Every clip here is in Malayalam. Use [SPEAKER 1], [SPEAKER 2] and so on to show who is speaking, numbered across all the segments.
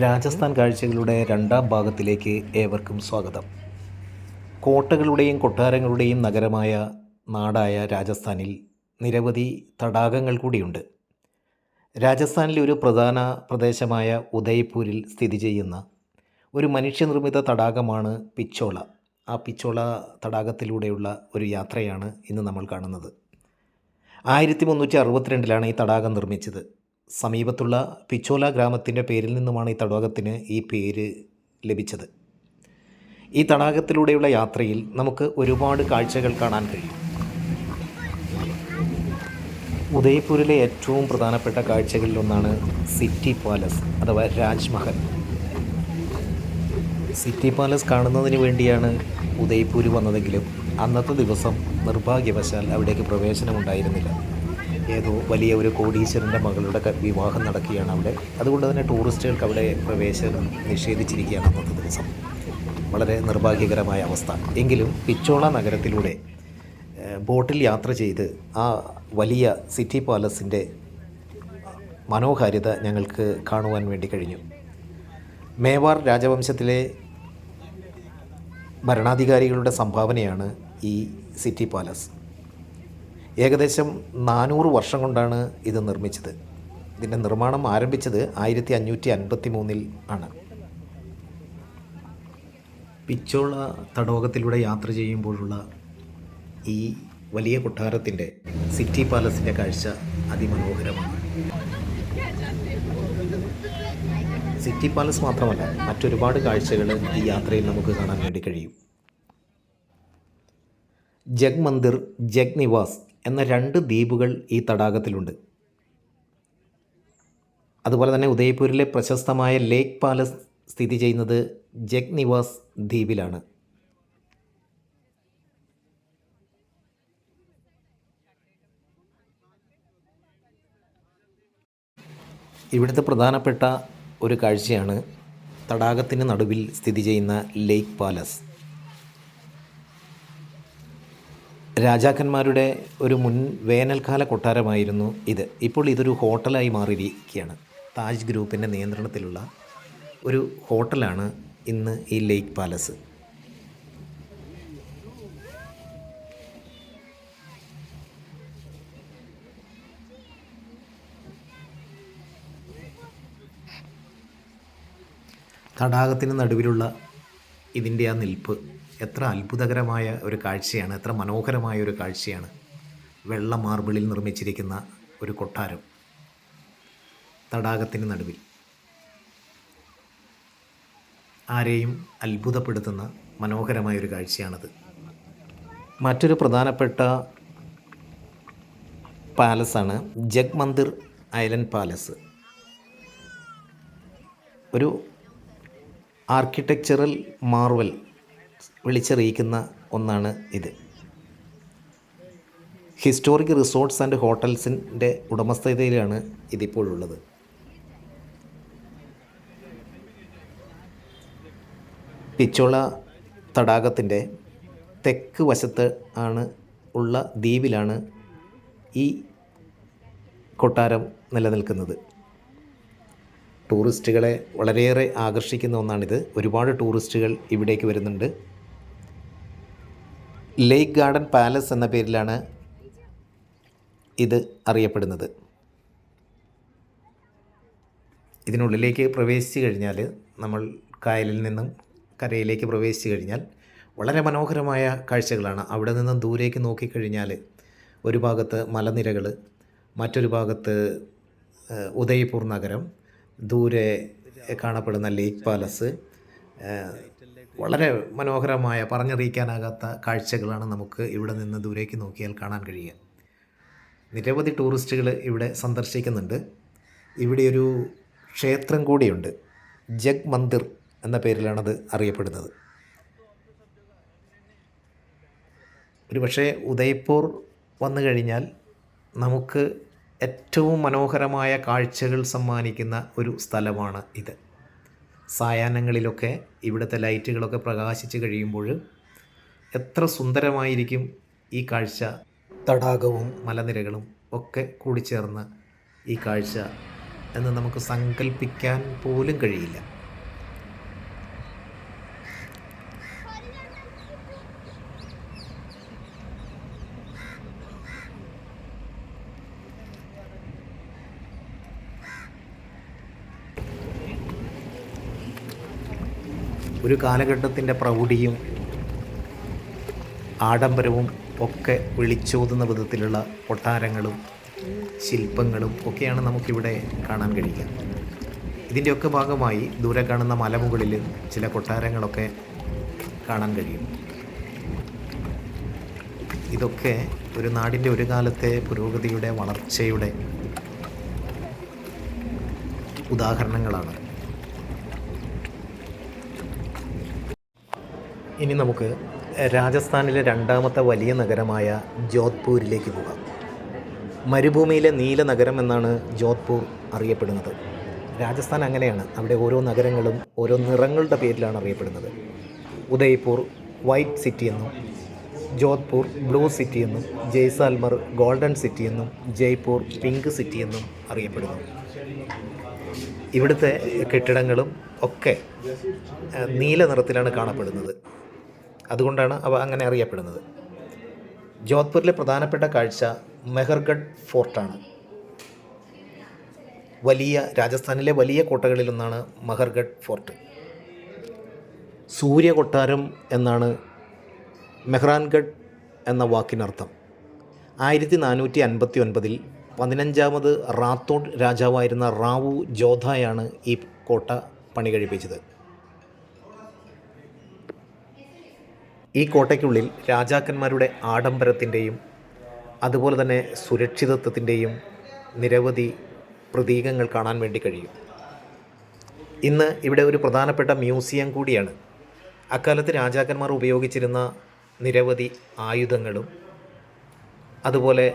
[SPEAKER 1] രാജസ്ഥാൻ കാഴ്ചകളുടെ രണ്ടാം ഭാഗത്തിലേക്ക് ഏവർക്കും സ്വാഗതം. കോട്ടകളുടെയും കൊട്ടാരങ്ങളുടെയും നഗരമായ നാടായ രാജസ്ഥാനിൽ നിരവധി തടാകങ്ങൾ കൂടിയുണ്ട്. രാജസ്ഥാനിലെ ഒരു പ്രധാന പ്രദേശമായ ഉദയ്പൂരിൽ സ്ഥിതി ചെയ്യുന്ന ഒരു മനുഷ്യനിർമ്മിത തടാകമാണ് പിച്ചോള. ആ പിച്ചോള തടാകത്തിലൂടെയുള്ള ഒരു യാത്രയാണ് ഇന്ന് നമ്മൾ കാണുന്നത്. ആയിരത്തി മുന്നൂറ്റി അറുപത്തിരണ്ടിലാണ് ഈ തടാകം നിർമ്മിച്ചത്. സമീപത്തുള്ള പിച്ചോല ഗ്രാമത്തിന്റെ പേരിൽ നിന്നുമാണ് ഈ തടാകത്തിന് ഈ പേര് ലഭിച്ചത്. ഈ തടാകത്തിലൂടെയുള്ള യാത്രയിൽ നമുക്ക് ഒരുപാട് കാഴ്ചകൾ കാണാൻ കഴിയും. ഉദയ്പൂരിലെ ഏറ്റവും പ്രധാനപ്പെട്ട കാഴ്ചകളിലൊന്നാണ് സിറ്റി പാലസ് അഥവാ രാജ്മഹൽ. സിറ്റി പാലസ് കാണുന്നതിന് വേണ്ടിയാണ് ഉദയ്പൂർ വന്നതെങ്കിലും അന്നത്തെ ദിവസം നിർഭാഗ്യവശാൽ അവിടേക്ക് പ്രവേശനമുണ്ടായിരുന്നില്ല. ഏതോ വലിയ ഒരു കോടീശ്വരന്റെ മകളുടെ വിവാഹം നടക്കുകയാണ് അവിടെ. അതുകൊണ്ട് തന്നെ ടൂറിസ്റ്റുകൾക്ക് അവിടെ പ്രവേശനം നിഷേധിച്ചിരിക്കുകയാണ് അന്നത്തെ ദിവസം. വളരെ നിർഭാഗ്യകരമായ അവസ്ഥ. എങ്കിലും പിച്ചോള നഗരത്തിലൂടെ ബോട്ടിൽ യാത്ര ചെയ്ത് ആ വലിയ സിറ്റി പാലസിന്റെ മനോഹാരിത ഞങ്ങൾക്ക് കാണുവാൻ വേണ്ടി കഴിഞ്ഞു. മേവാർ രാജവംശത്തിലെ ഭരണാധികാരികളുടെ സംഭാവനയാണ് ഈ സിറ്റി പാലസ്. ഏകദേശം നാനൂറ് വർഷം കൊണ്ടാണ് ഇത് നിർമ്മിച്ചത്. ഇതിന്റെ നിർമ്മാണം ആരംഭിച്ചത് ആയിരത്തി അഞ്ഞൂറ്റി അൻപത്തി മൂന്നിൽ ആണ്. പിച്ചോള തടാകത്തിലൂടെ യാത്ര ചെയ്യുമ്പോഴുള്ള ഈ വലിയ കൊട്ടാരത്തിന്റെ സിറ്റി പാലസിന്റെ കാഴ്ച അതിമനോഹരമാണ്. സിറ്റി പാലസ് മാത്രമല്ല മറ്റൊരുപാട് കാഴ്ചകൾ ഈ യാത്രയിൽ നമുക്ക് കാണാൻ വേണ്ടി കഴിയും. ജഗ് മന്ദിർ ജഗ് നിവാസ് എന്ന രണ്ട് ദ്വീപുകൾ ഈ തടാകത്തിലുണ്ട്. അതുപോലെ തന്നെ ഉദയ്പൂരിലെ പ്രശസ്തമായ ലേക്ക് പാലസ് സ്ഥിതി ചെയ്യുന്നത് ജഗ് നിവാസ് ദ്വീപിലാണ്. ഇവിടുത്തെ പ്രധാനപ്പെട്ട ഒരു കാഴ്ചയാണ് തടാകത്തിന് നടുവിൽ സ്ഥിതി ചെയ്യുന്ന ലേക്ക് പാലസ്. രാജാക്കന്മാരുടെ ഒരു മുൻ വേനൽക്കാല കൊട്ടാരമായിരുന്നു ഇത്. ഇപ്പോൾ ഇതൊരു ഹോട്ടലായി മാറിയിരിക്കുകയാണ്. താജ് ഗ്രൂപ്പിന്റെ നിയന്ത്രണത്തിലുള്ള ഒരു ഹോട്ടലാണ് ഇന്ന് ഈ ലേക്ക് പാലസ്. തടാകത്തിന് നടുവിലുള്ള ഇതിന്റെ ആ നിൽപ്പ് എത്ര അത്ഭുതകരമായ ഒരു കാഴ്ചയാണ് എത്ര മനോഹരമായ ഒരു കാഴ്ചയാണ് വെള്ള മാർബിളിൽ നിർമ്മിച്ചിരിക്കുന്ന ഒരു കൊട്ടാരം. തടാകത്തിന് നടുവിൽ. ആരെയും അത്ഭുതപ്പെടുത്തുന്ന മനോഹരമായ ഒരു കാഴ്ചയാണത്. മറ്റൊരു പ്രധാനപ്പെട്ട പാലസാണ് ജഗ് മന്ദിർ ഐലൻഡ് പാലസ്. ഒരു ആർക്കിടെക്ചറൽ മാർവൽ വിളിച്ചറിയിക്കുന്ന ഒന്നാണ് ഇത്. ഹിസ്റ്റോറിക് റിസോർട്ട്സ് ആൻഡ് ഹോട്ടൽസിന്റെ ഉടമസ്ഥതയിലാണ് ഇതിപ്പോഴുള്ളത്. പിച്ചോള തടാകത്തിന്റെ തെക്ക് വശത്ത് ആണ് ഉള്ള ദ്വീപിലാണ് ഈ കൊട്ടാരം നിലനിൽക്കുന്നത്. ടൂറിസ്റ്റുകളെ വളരെയേറെ ആകർഷിക്കുന്ന ഒന്നാണിത്. ഒരുപാട് ടൂറിസ്റ്റുകൾ ഇവിടേക്ക് വരുന്നുണ്ട്. ലേക്ക് ഗാർഡൻ പാലസ് എന്ന പേരിലാണ് ഇത് അറിയപ്പെടുന്നത്. ഇതിനുള്ളിലേക്ക് പ്രവേശിച്ചു കഴിഞ്ഞാൽ നമ്മൾ കായലിൽ നിന്നും കരയിലേക്ക് പ്രവേശിച്ചു കഴിഞ്ഞാൽ വളരെ മനോഹരമായ കാഴ്ചകളാണ്. അവിടെ നിന്നും ദൂരേക്ക് നോക്കിക്കഴിഞ്ഞാൽ ഒരു ഭാഗത്ത് മലനിരകൾ മറ്റൊരു ഭാഗത്ത് ഉദയ്പൂർ നഗരം ദൂരെ കാണപ്പെടുന്ന ലേക്ക് പാലസ് വളരെ മനോഹരമായ പറഞ്ഞറിയിക്കാനാകാത്ത കാഴ്ചകളാണ് നമുക്ക് ഇവിടെ നിന്ന് ദൂരേക്ക് നോക്കിയാൽ കാണാൻ കഴിയുക. നിരവധി ടൂറിസ്റ്റുകൾ ഇവിടെ സന്ദർശിക്കുന്നുണ്ട്. ഇവിടെ ഒരു ക്ഷേത്രം കൂടിയുണ്ട്. ജഗ് മന്ദിർ എന്ന പേരിലാണത് അറിയപ്പെടുന്നത്. ഒരു പക്ഷേ ഉദയ്പൂർ വന്നു കഴിഞ്ഞാൽ നമുക്ക് ഏറ്റവും മനോഹരമായ കാഴ്ചകൾ സമ്മാനിക്കുന്ന ഒരു സ്ഥലമാണ് ഇത്. സായാഹ്നങ്ങളിലൊക്കെ ഇവിടുത്തെ ലൈറ്റുകളൊക്കെ പ്രകാശിച്ച് കഴിയുമ്പോൾ എത്ര സുന്ദരമായിരിക്കും ഈ കാഴ്ച. തടാകവും മലനിരകളും ഒക്കെ കൂടിച്ചേർന്ന് ഈ കാഴ്ച എന്ന് നമുക്ക് സങ്കല്പിക്കാൻ പോലും കഴിയില്ല. ഒരു കാലഘട്ടത്തിന്റെ പ്രൗഢിയും ആഡംബരവും ഒക്കെ വിളിച്ചോതുന്ന വിധത്തിലുള്ള കൊട്ടാരങ്ങളും ശില്പങ്ങളും ഒക്കെയാണ് നമുക്കിവിടെ കാണാൻ കഴിയുക. ഇതിന്റെയൊക്കെ ഭാഗമായി ദൂരെ കാണുന്ന മലമുകളിൽ ചില കൊട്ടാരങ്ങളൊക്കെ കാണാൻ കഴിയും. ഇതൊക്കെ ഒരു നാടിന്റെ ഒരു കാലത്തെ പുരോഗതിയുടെ വളർച്ചയുടെ ഉദാഹരണങ്ങളാണ്. ഇനി നമുക്ക് രാജസ്ഥാനിലെ രണ്ടാമത്തെ വലിയ നഗരമായ ജോധ്പൂരിലേക്ക് പോകാം. മരുഭൂമിയിലെ നീല നഗരം എന്നാണ് ജോധ്പൂർ അറിയപ്പെടുന്നത്. രാജസ്ഥാൻ അങ്ങനെയാണ്. അവിടെ ഓരോ നഗരങ്ങളും ഓരോ നിറങ്ങളുടെ പേരിലാണ് അറിയപ്പെടുന്നത്. ഉദയ്പൂർ വൈറ്റ് സിറ്റി എന്നും ജോധ്പൂർ ബ്ലൂ സിറ്റി എന്നും ജയ്സാൽമർ ഗോൾഡൻ സിറ്റി എന്നും ജയ്പൂർ പിങ്ക് സിറ്റി എന്നും അറിയപ്പെടുന്നു. ഇവിടുത്തെ കെട്ടിടങ്ങളും ഒക്കെ നീല നിറത്തിലാണ് കാണപ്പെടുന്നത്. അതുകൊണ്ടാണ് അവ അങ്ങനെ അറിയപ്പെടുന്നത്. ജോധ്പൂരിലെ പ്രധാനപ്പെട്ട കാഴ്ച മെഹർഗഡ് ഫോർട്ടാണ്. വലിയ രാജസ്ഥാനിലെ വലിയ കോട്ടകളിലൊന്നാണ് മെഹർഗഡ് ഫോർട്ട്. സൂര്യ കൊട്ടാരം എന്നാണ് മെഹ്റാൻഗഡ് എന്ന വാക്കിനർത്ഥം. ആയിരത്തി നാനൂറ്റി അൻപത്തി ഒൻപതിൽ പതിനഞ്ചാമത് റാത്തോഡ് രാജാവായിരുന്ന റാവു ജോധായാണ് ഈ കോട്ട പണി കഴിപ്പിച്ചത് ഈ കോട്ടയ്ക്കുള്ളിൽ രാജാക്കന്മാരുടെ ആഡംബരത്തിന്റെയും അതുപോലെ തന്നെ സുരക്ഷിതത്വത്തിന്റെയും നിരവധി പ്രതീകങ്ങൾ കാണാൻ വേണ്ടി കഴിയും. ഇന്ന് ഇവിടെ ഒരു പ്രധാനപ്പെട്ട മ്യൂസിയം കൂടിയാണ്. അക്കാലത്ത് രാജാക്കന്മാർ ഉപയോഗിച്ചിരുന്ന നിരവധി ആയുധങ്ങളും അതുപോലെ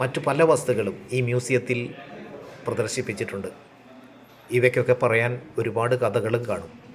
[SPEAKER 1] മറ്റു പല വസ്തുക്കളും ഈ മ്യൂസിയത്തിൽ പ്രദർശിപ്പിച്ചിട്ടുണ്ട്. ഇവയ്ക്കൊക്കെ പറയാൻ ഒരുപാട് കഥകളും കാണും.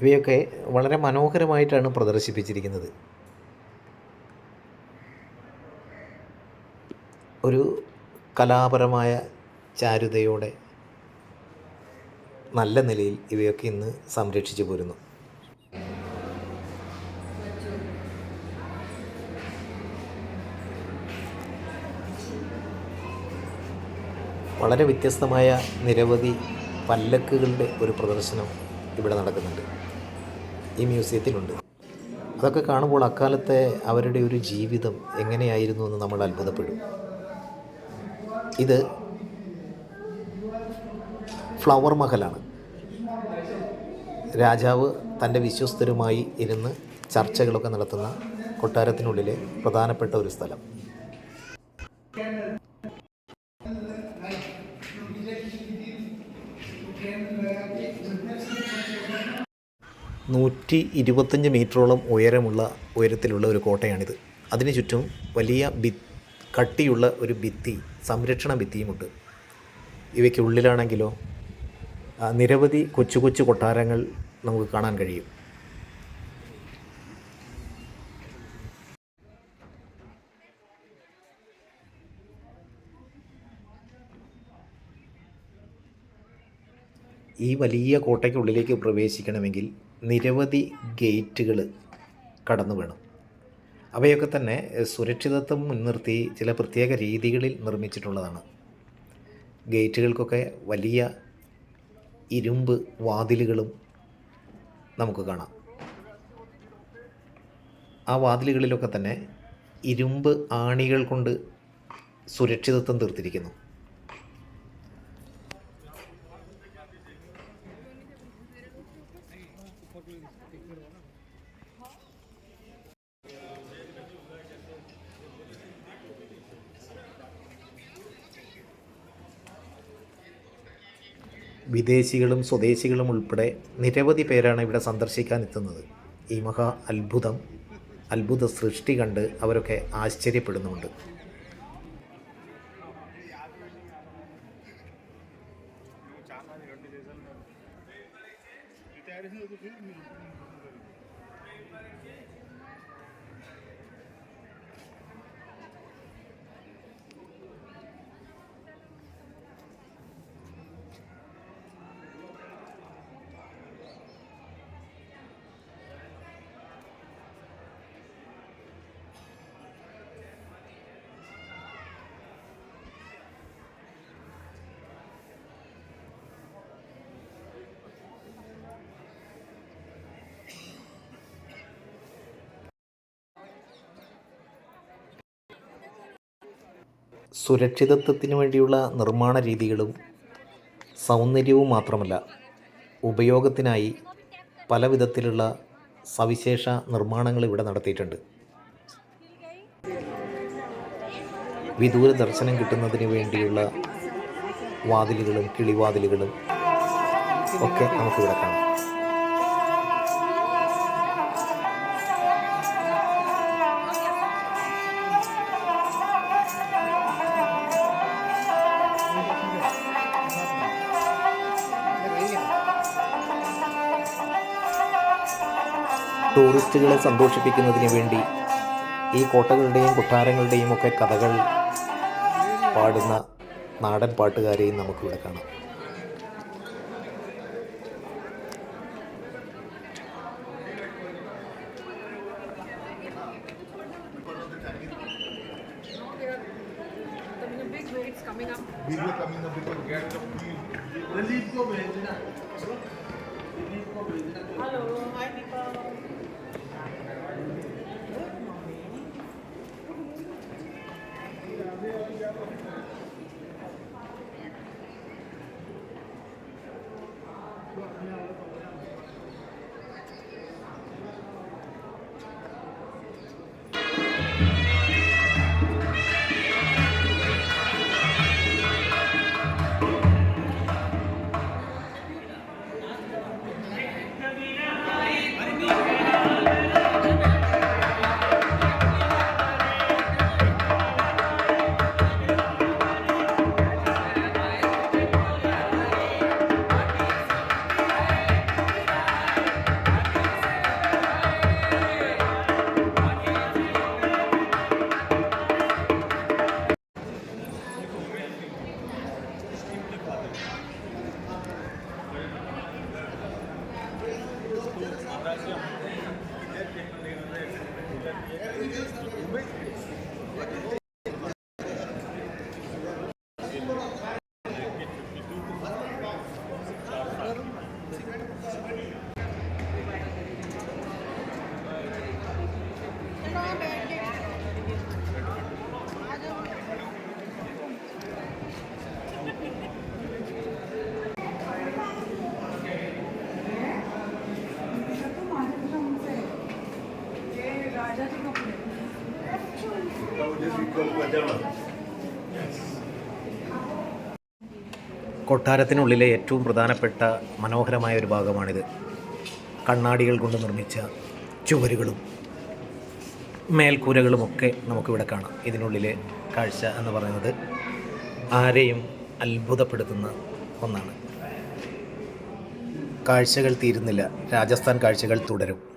[SPEAKER 1] ഇവയൊക്കെ വളരെ മനോഹരമായിട്ടാണ് പ്രദർശിപ്പിച്ചിരിക്കുന്നത്. ഒരു കലാപരമായ ചാരുതയോടെ നല്ല നിലയിൽ ഇവയൊക്കെ ഇന്ന് സംരക്ഷിച്ചു പോരുന്നു. വളരെ വ്യത്യസ്തമായ നിരവധി പല്ലക്കുകളുടെ ഒരു പ്രദർശനം ഇവിടെ നടക്കുന്നുണ്ട്. ഈ മ്യൂസിയത്തിലുണ്ട്. അതൊക്കെ കാണുമ്പോൾ അക്കാലത്തെ അവരുടെ ഒരു ജീവിതം എങ്ങനെയായിരുന്നു എന്ന് നമ്മൾ അത്ഭുതപ്പെടും. ഇത് ഫ്ലവർ മഹലാണ്. രാജാവ് തന്റെ വിശ്വസ്തരുമായി ഇരുന്ന് ചർച്ചകളൊക്കെ നടത്തുന്ന കൊട്ടാരത്തിനുള്ളിലെ പ്രധാനപ്പെട്ട ഒരു സ്ഥലം. നൂറ്റി ഇരുപത്തഞ്ച് മീറ്ററോളം ഉയരമുള്ള ഉയരത്തിലുള്ള ഒരു കോട്ടയാണിത്. അതിന് ചുറ്റും വലിയ ബി കട്ടിയുള്ള ഒരു ഭിത്തി സംരക്ഷണ ഭിത്തിയുമുണ്ട്. ഇവയ്ക്കുള്ളിലാണെങ്കിലോ നിരവധി കൊച്ചു കൊച്ചു കൊട്ടാരങ്ങൾ നമുക്ക് കാണാൻ കഴിയും. ഈ വലിയ കോട്ടയ്ക്കുള്ളിലേക്ക് പ്രവേശിക്കണമെങ്കിൽ നിരവധി ഗേറ്റുകൾ കടന്നു വേണം. അവയൊക്കെ തന്നെ സുരക്ഷിതത്വം മുൻനിർത്തി ചില പ്രത്യേക രീതികളിൽ നിർമ്മിച്ചിട്ടുള്ളതാണ്. ഗേറ്റുകൾക്കൊക്കെ വലിയ ഇരുമ്പ് വാതിലുകളും നമുക്ക് കാണാം. ആ വാതിലുകളിലൊക്കെ തന്നെ ഇരുമ്പ് ആണികൾ കൊണ്ട് സുരക്ഷിതത്വം തീർത്തിരിക്കുന്നു. വിദേശികളും സ്വദേശികളും ഉൾപ്പെടെ നിരവധി പേരാണ് ഇവിടെ സന്ദർശിക്കാൻ എത്തുന്നത് ഈ മഹാ അത്ഭുതം അത്ഭുത സൃഷ്ടി കണ്ട് അവരൊക്കെ ആശ്ചര്യപ്പെടുന്നുമുണ്ട്. സുരക്ഷിതത്വത്തിന് വേണ്ടിയുള്ള നിർമ്മാണ രീതികളും സൗന്ദര്യവും മാത്രമല്ല ഉപയോഗത്തിനായി പല വിധത്തിലുള്ള സവിശേഷ നിർമ്മാണങ്ങൾ ഇവിടെ നടത്തിയിട്ടുണ്ട്. വിദൂര ദർശനം കിട്ടുന്നതിന് വേണ്ടിയുള്ള വാതിലുകളും കിളിവാതിലുകളും ഒക്കെ നമുക്കിവിടെ കാണാം. ടൂറിസ്റ്റുകളെ സന്തോഷിപ്പിക്കുന്നതിന് വേണ്ടി ഈ കോട്ടകളുടെയും കൊട്ടാരങ്ങളുടെയും ഒക്കെ കഥകൾ പാടുന്ന നാടൻ പാട്ടുകാരെയും നമുക്കിവിടെ കാണാം. കൊട്ടാരത്തിനുള്ളിലെ ഏറ്റവും പ്രധാനപ്പെട്ട മനോഹരമായ ഒരു ഭാഗമാണിത്. കണ്ണാടികൾ കൊണ്ട് നിർമ്മിച്ച ചുവരുകളും മേൽക്കൂരകളുമൊക്കെ നമുക്കിവിടെ കാണാം. ഇതിനുള്ളിലെ കാഴ്ച എന്ന് പറയുന്നത് ആരെയും അത്ഭുതപ്പെടുത്തുന്ന ഒന്നാണ്. കാഴ്ചകൾ തീരുന്നില്ല. രാജസ്ഥാൻ കാഴ്ചകൾ തുടരും.